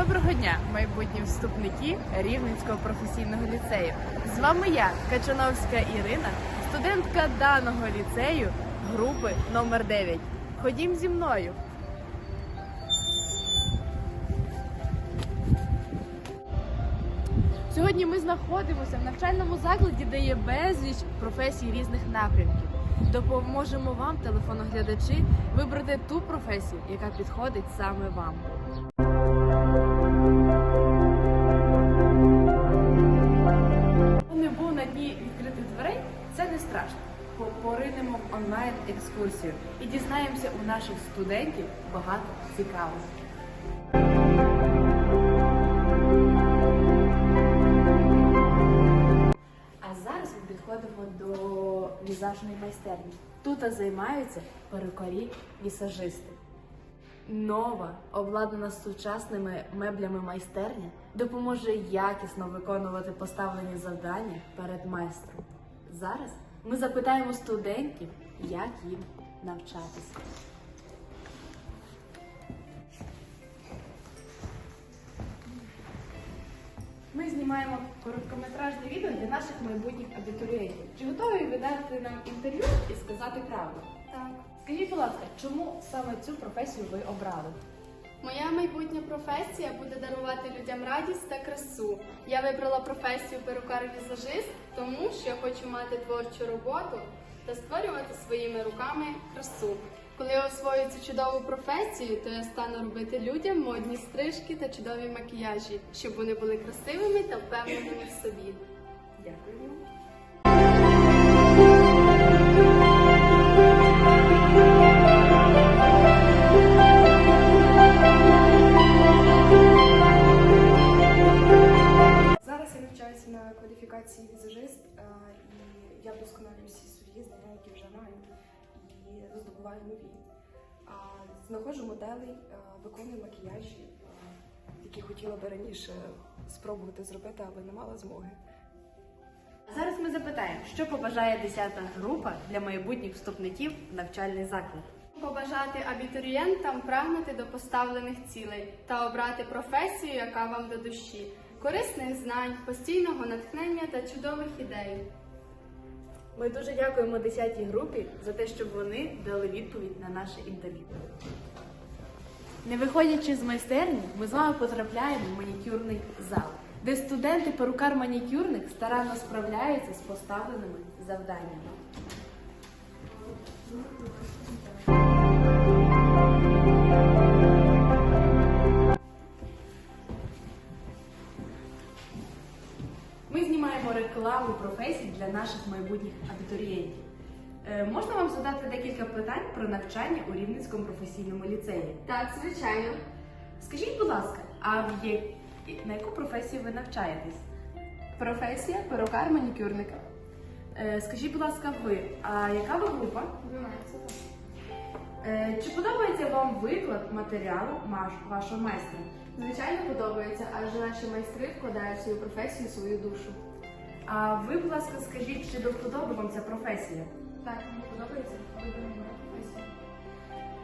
Доброго дня, майбутні вступники Рівненського професійного ліцею. З вами я, Качановська Ірина, студентка даного ліцею групи номер 9. Ходім зі мною. Сьогодні ми знаходимося в навчальному закладі, де є безліч професій різних напрямків. Допоможемо вам, телефоноглядачі, вибрати ту професію, яка підходить саме вам. Поринемо в онлайн екскурсію і дізнаємося у наших студентів багато цікавого. А зараз ми підходимо до візажної майстерні. Тут займаються перукарі вісажисти. Нова, обладнана сучасними меблями майстерня, допоможе якісно виконувати поставлені завдання перед майстром. Зараз ми запитаємо студентів, як їм навчатися. Ми знімаємо короткометражне відео для наших майбутніх абітурієнтів. Чи готові ви дати нам інтерв'ю і сказати правду? Так. Скажіть, будь ласка, чому саме цю професію ви обрали? Моя майбутня професія буде дарувати людям радість та красу. Я вибрала професію перукар-візажист, тому що я хочу мати творчу роботу та створювати своїми руками красу. Коли я освою цю чудову професію, то я стану робити людям модні стрижки та чудові макіяжі, щоб вони були красивими та впевненими в собі. Дякую. І нові. Знаходжу моделей, е, виконую макіяжі, е, які хотіла би раніше спробувати зробити, але не мала змоги. Зараз ми запитаємо, що побажає 10 група для майбутніх вступників в навчальний заклад. Побажати абітурієнтам прагнути до поставлених цілей та обрати професію, яка вам до душі, корисних знань, постійного натхнення та чудових ідей. Ми дуже дякуємо 10-й групі за те, щоб вони дали відповідь на наше інтерв'ю. Не виходячи з майстерні, ми з вами потрапляємо в манікюрний зал, де студенти перукар-манікюрник старанно справляються з поставленими завданнями. Професій для наших майбутніх абітурієнтів. Е, можна вам задати декілька питань про навчання у Рівненському професійному ліцеї? Так, звичайно. Скажіть, будь ласка, а в є... на яку професію ви навчаєтесь? Професія перукар манікюрника. Е, скажіть, будь ласка, ви, а яка ви група? Е, чи подобається вам виклад матеріалу вашого майстра? Звичайно, подобається, адже наші майстри вкладають в свою професію свою душу. А ви, будь ласка, скажіть, чи до вподоби вам ця професія? Так, мені подобається вибрана моя професія.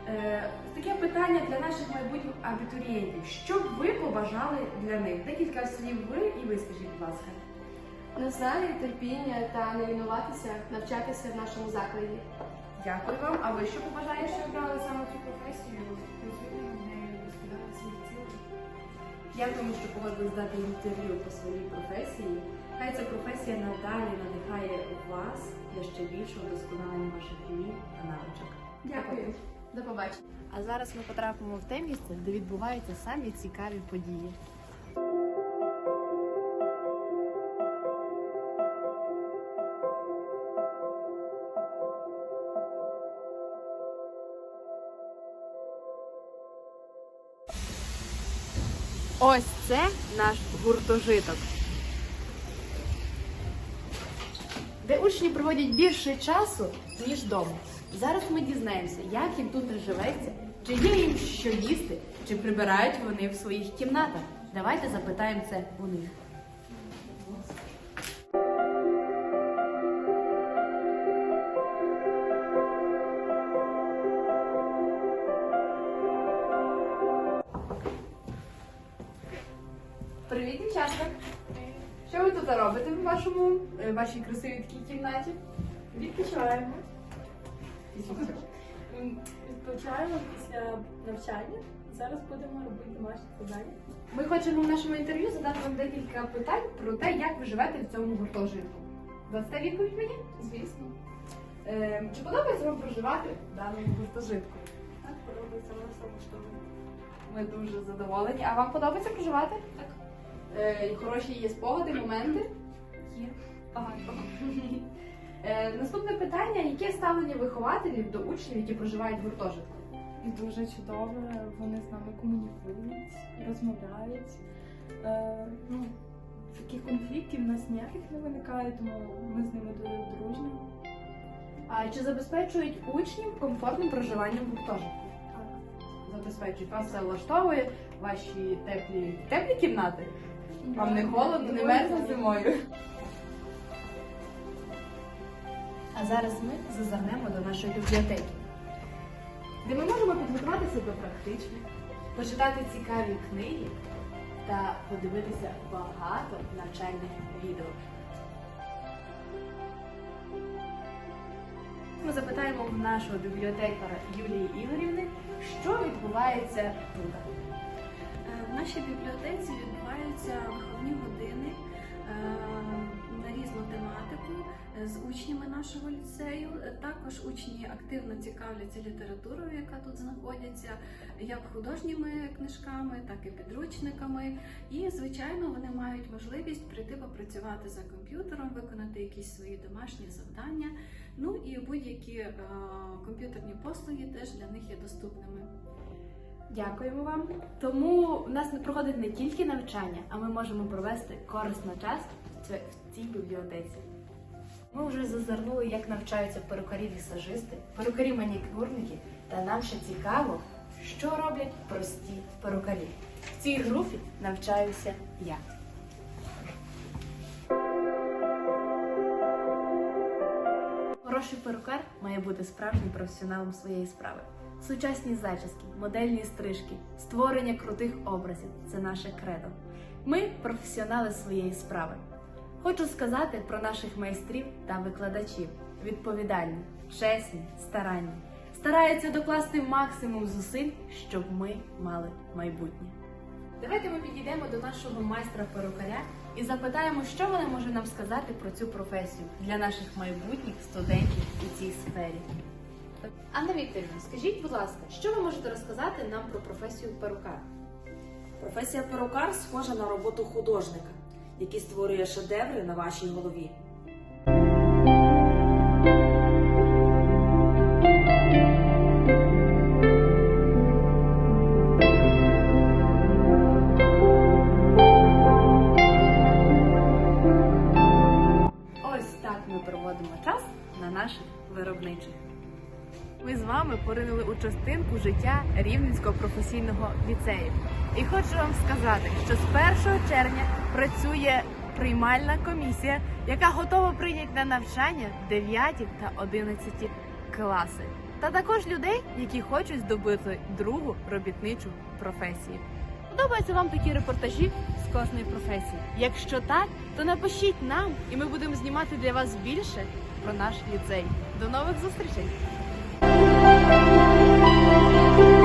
Е, таке питання для наших майбутніх абітурієнтів. Що б ви побажали для них? Декілька слів ви і ви скажіть, будь ласка. Незнання, терпіння та не лінуватися, навчатися в нашому закладі. Дякую вам. А ви що побажаєте? що обрали саме цю професію, розповідати свої цілі. Дякуємо, що погодились дати інтерв'ю по своїй професії. Хай ця професія надалі надихає вас для ще більшого вдосконалення ваших днів та навичок. Дякую. До побачення. А зараз ми потрапимо в те місце, де відбуваються самі цікаві події. Ось це наш гуртожиток, де учні проводять більше часу, ніж вдома. Зараз ми дізнаємося, як їм тут живеться, чи є їм що їсти, чи прибирають вони в своїх кімнатах. Давайте запитаємо це у них. Що ви тут робите в вашому е, вашій красивій такій кімнаті? Відпочиваємо. М, Відпочиваємо після навчання. Зараз будемо робити домашні завдання. Ми хочемо в нашому інтерв'ю задати вам декілька питань про те, як ви живете в цьому гуртожитку. Дасте відповідь мені? Звісно. Е, чи подобається вам проживати в даному гуртожитку? Так подобається вона самоштовно. Ми дуже задоволені. А вам подобається проживати? Так. Е, хороші є спогади, моменти? Є. Багато. Е, наступне питання: яке ставлення вихователів до учнів, які проживають в гуртожитку? Дуже чудове, вони з нами комунікують, розмовляють. Е, ну, таких конфліктів у нас ніяких не виникає, тому ми з ними дуже дружні. А чи забезпечують учнів комфортним проживанням в гуртожитку? Забезпечують. Вас все влаштовує, ваші теплі теплі кімнати? Вам не холодно, не мерзне зимою? А зараз ми зазирнемо до нашої бібліотеки, де ми можемо підготуватися до практичних, почитати цікаві книги та подивитися багато навчальних відео. Ми запитаємо в нашого бібліотекара Юлії Ігорівни, що відбувається тут. Нашій бібліотеці відбуваються виховні години е, на різну тематику е, з учнями нашого ліцею. Також учні активно цікавляться літературою, яка тут знаходиться, як художніми книжками, так і підручниками. І, звичайно, вони мають можливість прийти попрацювати за комп'ютером, виконати якісь свої домашні завдання. Ну і будь-які е, комп'ютерні послуги теж для них є доступними. Дякуємо вам. Тому в нас не проходить не тільки навчання, а ми можемо провести корисно час в цій бібліотеці. Ми вже зазирнули, як навчаються перукарі вісажисти, перукарі манікюрники, та нам ще цікаво, що роблять прості перукарі. В цій групі навчаюся я. Хороший перукар має бути справжнім професіоналом своєї справи. Сучасні зачіски, модельні стрижки, створення крутих образів це наше кредо. Ми професіонали своєї справи. Хочу сказати про наших майстрів та викладачів: відповідальні, чесні, старанні, стараються докласти максимум зусиль, щоб ми мали майбутнє. Давайте ми підійдемо до нашого майстра перукаря і запитаємо, що вона може нам сказати про цю професію для наших майбутніх студентів у цій сфері. Анна Вікторівна, скажіть, будь ласка, що ви можете розказати нам про професію перукар? Професія перукар схожа на роботу художника, який створює шедеври на вашій голові. Ми поринули у частинку життя Рівненського професійного ліцею. І хочу вам сказати, що з 1 червня працює приймальна комісія, яка готова прийняти на навчання 9 та 11 класи. Та також людей, які хочуть здобути другу робітничу професію. Подобаються вам такі репортажі з кожної професії? Якщо так, то напишіть нам, і ми будемо знімати для вас більше про наш ліцей. До нових зустрічей! Thank you.